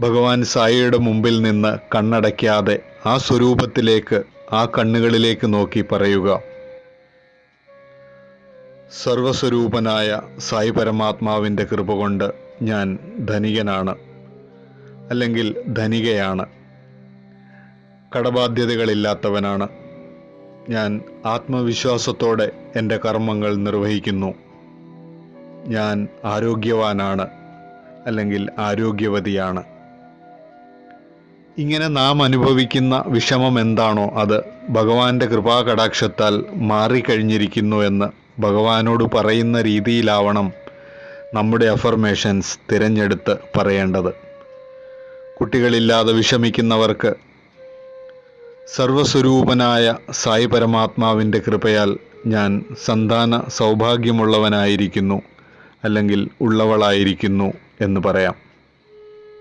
ഭഗവാൻ സായിയുടെ മുമ്പിൽ നിന്ന് കണ്ണടയ്ക്കാതെ ആ സ്വരൂപത്തിലേക്ക് ആ കണ്ണുകളിലേക്ക് നോക്കി പറയുക. സർവസ്വരൂപനായ സായി പരമാത്മാവിന്റെ കൃപ കൊണ്ട് ഞാൻ ധനികനാണ് അല്ലെങ്കിൽ ധനികയാണ്. കടബാധ്യതകളില്ലാത്തവനാണ്. ഞാൻ ആത്മവിശ്വാസത്തോടെ എന്റെ കർമ്മങ്ങൾ നിർവഹിക്കുന്നു. ഞാൻ ആരോഗ്യവാനാണ് അല്ലെങ്കിൽ ആരോഗ്യവതിയാണ്. ഇങ്ങനെ നാം അനുഭവിക്കുന്ന വിഷമം എന്താണോ അത് ഭഗവാന്റെ കൃപാ കൃപാകടാക്ഷത്താൽ മാറിക്കഴിഞ്ഞിരിക്കുന്നു എന്ന് ഭഗവാനോട് പറയുന്ന രീതിയിലാവണം നമ്മുടെ അഫർമേഷൻസ് തിരഞ്ഞെടുത്ത് പറയേണ്ടത്. കുട്ടികളില്ലാതെ വിഷമിക്കുന്നവർക്ക് സർവസ്വരൂപനായ സായി പരമാത്മാവിന്റെ കൃപയാൽ ഞാൻ സന്താന സൗഭാഗ്യമുള്ളവനായിരിക്കുന്നു അല്ലെങ്കിൽ ഉള്ളവളായിരിക്കുന്നു എന്ന് പറയാം.